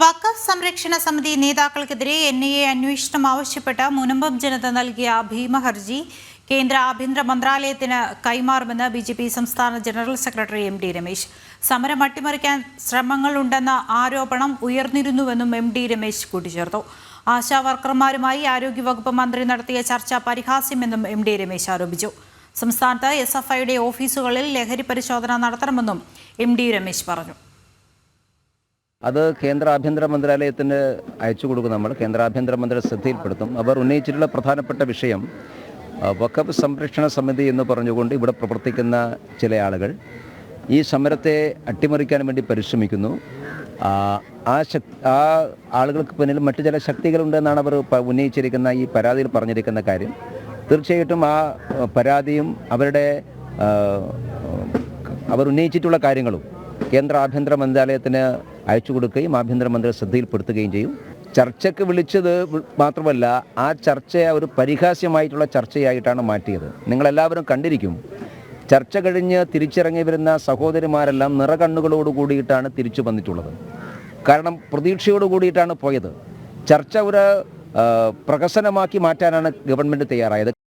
വഖഫ് സംരക്ഷണ സമിതി നേതാക്കൾക്കെതിരെ N I A അന്വേഷണം ആവശ്യപ്പെട്ട് മുനമ്പം ജനത നൽകിയ ഭീമഹർജി കേന്ദ്ര ആഭ്യന്തര മന്ത്രാലയത്തിന് കൈമാറുമെന്ന് ബി ജെ പി സംസ്ഥാന general secretary M D Ramesh. സമരം അട്ടിമറിക്കാൻ ശ്രമങ്ങളുണ്ടെന്ന ആരോപണം ഉയർന്നിരുന്നുവെന്നും എം ഡി രമേശ് കൂട്ടിച്ചേർത്തു. ആശാ വർക്കർമാരുമായി ആരോഗ്യവകുപ്പ് മന്ത്രി നടത്തിയ ചർച്ച പരിഹാസ്യമെന്നും എം ഡി രമേശ് ആരോപിച്ചു. സംസ്ഥാനത്ത് എസ് എഫ് ഐയുടെ ഓഫീസുകളിൽ ലഹരി പരിശോധന നടത്തണമെന്നും എം ഡി രമേശ് പറഞ്ഞു. അത് കേന്ദ്ര ആഭ്യന്തര മന്ത്രാലയത്തിന് അയച്ചു കൊടുക്കും നമ്മൾ. കേന്ദ്ര ആഭ്യന്തര മന്ത്രി ശ്രദ്ധയിൽപ്പെടുത്തും. അവർ ഉന്നയിച്ചിട്ടുള്ള പ്രധാനപ്പെട്ട വിഷയം വഖഫ് സംരക്ഷണ സമിതി എന്ന് പറഞ്ഞുകൊണ്ട് ഇവിടെ പ്രവർത്തിക്കുന്ന ചില ആളുകൾ ഈ സമരത്തെ അട്ടിമറിക്കാൻ വേണ്ടി പരിശ്രമിക്കുന്നു. ആ, ശക് ആ ആളുകൾക്ക് പിന്നിൽ മറ്റു ചില ശക്തികളുണ്ടെന്നാണ് അവർ ഉന്നയിച്ചിരിക്കുന്ന ഈ പരാതിയിൽ പറഞ്ഞിരിക്കുന്ന കാര്യം. തീർച്ചയായിട്ടും ആ, പരാതിയും അവരുടെ അവർ ഉന്നയിച്ചിട്ടുള്ള കാര്യങ്ങളും കേന്ദ്ര ആഭ്യന്തര മന്ത്രാലയത്തിന് അയച്ചു കൊടുക്കുകയും ആഭ്യന്തരമന്ത്രി ശ്രദ്ധയിൽപ്പെടുത്തുകയും ചെയ്യും. ചർച്ചയ്ക്ക് വിളിച്ചത് മാത്രമല്ല ആ ചർച്ചയെ ഒരു പരിഹാസ്യമായിട്ടുള്ള ചർച്ചയായിട്ടാണ് മാറ്റിയത്. നിങ്ങളെല്ലാവരും കണ്ടിരിക്കും. ചർച്ച കഴിഞ്ഞ് തിരിച്ചിറങ്ങി വരുന്ന സഹോദരിമാരെല്ലാം നിറകണ്ണുകളോട് കൂടിയിട്ടാണ് തിരിച്ചു വന്നിട്ടുള്ളത്. കാരണം പ്രതീക്ഷയോട് കൂടിയിട്ടാണ് പോയത്. ചർച്ച ഒരു പ്രഹസനമാക്കി മാറ്റാനാണ് ഗവൺമെന്റ് തയ്യാറായത്.